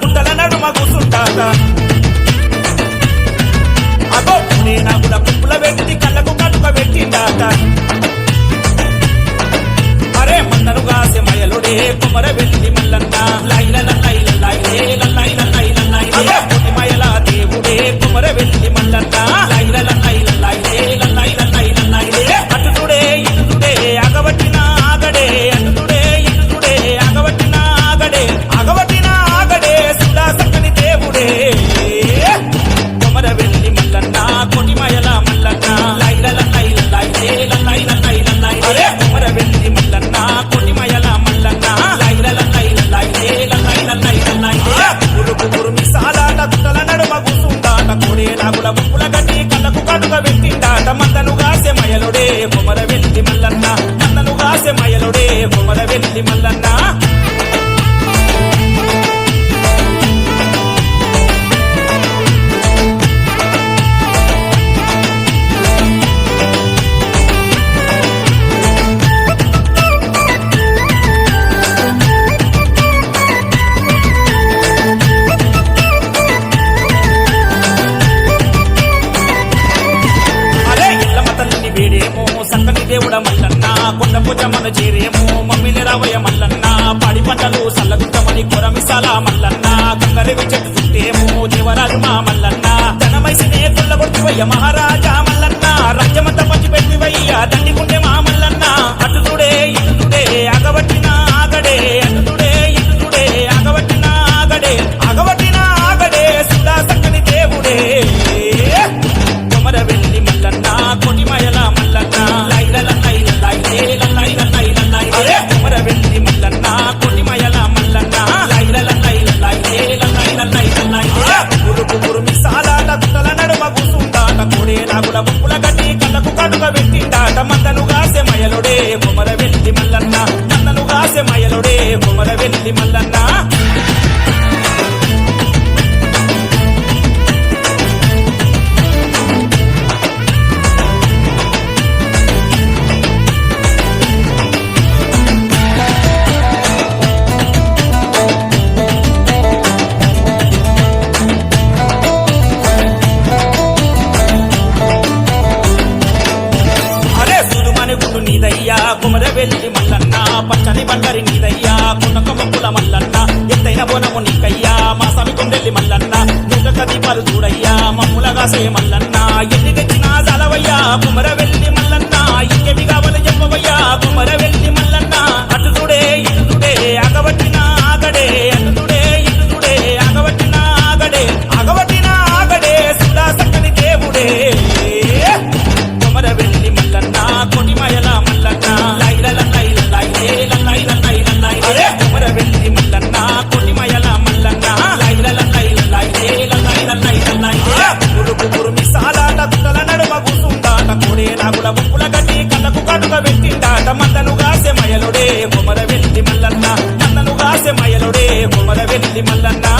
గుంటల నడుమ కూసుంటాత. అగో నేనా కూడా పుప్పుల పెట్టి కళ్ళకు కనుక పెట్టిండాత. అరే మందరు కాసే కుమర వెళ్ళి కళ్ళకు కనుక వెళ్ళిందా తమందను వేడేమో సంగటి దేవుడ మల్లన్న కొండ పూజ మన చేరేమో మమ్మీని రావయ మల్లన్న పాడి పంటలు సల్లగుట్టమని కొరమిసాల మల్లన్న కంగరేవి చెట్టు చుట్టేమో దేవరాజు మా మల్లన్న తనమైసినే కొల్లగొట్టివయ్య మహారాజు కొమర వెళ్ళి మల్లన్న కుమర వెళ్ళి మల్లన్న పచ్చని బండరి నీదయ్య కాసే మల్లన్న ఎల్లిగచ్చిన జాలవయ్యా కుమర వెళ్ళి మల్లన్న ఇంకెవి కావాలి చెప్పవయ్యా కుమర వెళ్ళి గుమ్మల వెళ్ళి మల్లన్నా.